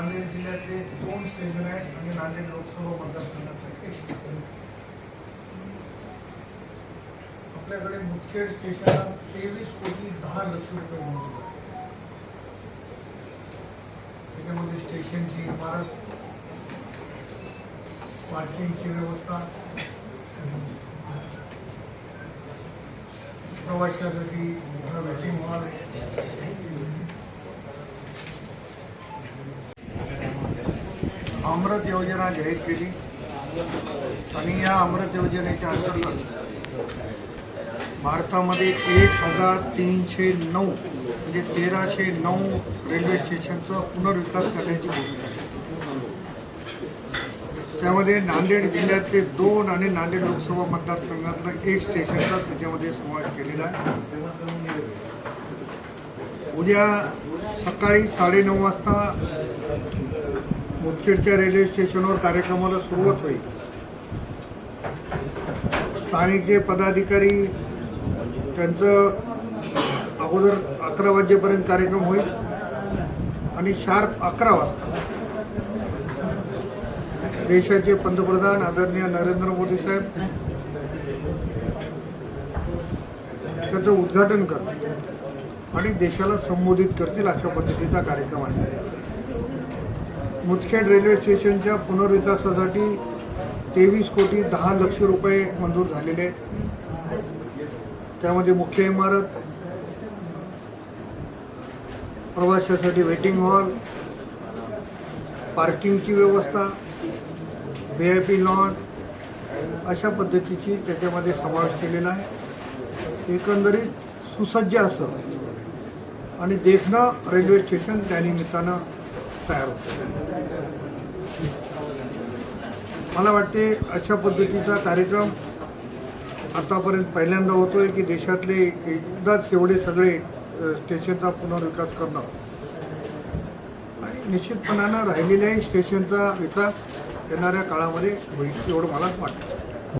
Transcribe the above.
नांदेड जिल्ह्याचे दोन स्टेशन आहेत म्हणजे नांदेड लोकसभा मतदारसंघाचं एक स्टेशन आपल्याकडे मुदखेड स्टेशनला तेवीस कोटी दहा लक्ष रुपये मंजूर त्याच्यामध्ये स्टेशनची इमारत पार्किंगची व्यवस्था प्रवाशासाठी मोठा वेटिंग हॉल अमृत योजना जाहीर केली. आणि या अमृत योजनेच्या अंतर्गत भारतामध्ये एक हजार तीनशे नऊ म्हणजे तेराशे नऊ रेल्वे स्टेशनचा पुनर्विकास करण्याची घोषणा आहे त्यामध्ये नांदेड जिल्ह्यातले दोन आणि नांदेड लोकसभा मतदारसंघातलं एक स्टेशनचा त्याच्यामध्ये समावेश केलेला आहे. उद्या सकाळी साडेनऊ वाजता मुदखेडच्या रेल्वे स्टेशनवर कार्यक्रमाला सुरुवात होईल. स्थानिक जे पदाधिकारी त्यांचं अगोदर अकरा वाजेपर्यंत कार्यक्रम होईल आणि शार्प अकरा वाजता देशाचे पंतप्रधान आदरणीय नरेंद्र मोदी साहेब त्याचं उद्घाटन करतील आणि देशाला संबोधित करतील अशा पद्धतीचा कार्यक्रम आहे. मुदखेड रेल्वे स्टेशनच्या पुनर्विकासासाठी तेवीस कोटी दहा लक्ष रुपये मंजूर झालेले त्यामध्ये मुख्य इमारत प्रवाशासाठी वेटिंग हॉल पार्किंगची व्यवस्था व्ही आय पी लॉन अशा पद्धतीची त्याच्यामध्ये समावेश केलेला आहे. एकंदरीत सुसज्ज असं आणि देखणं रेल्वे स्टेशन त्यानिमित्तानं तयार होतो. मला वाटते अशा पद्धतीचा कार्यक्रम आतापर्यंत पहिल्यांदा होतोय की देशातले एकदाच एवढे सगळे स्टेशनचा पुनर्विकास करणं. आणि निश्चितपणानं राहिलेल्याही स्टेशनचा विकास येणाऱ्या काळामध्ये होईल एवढं मला वाटतं.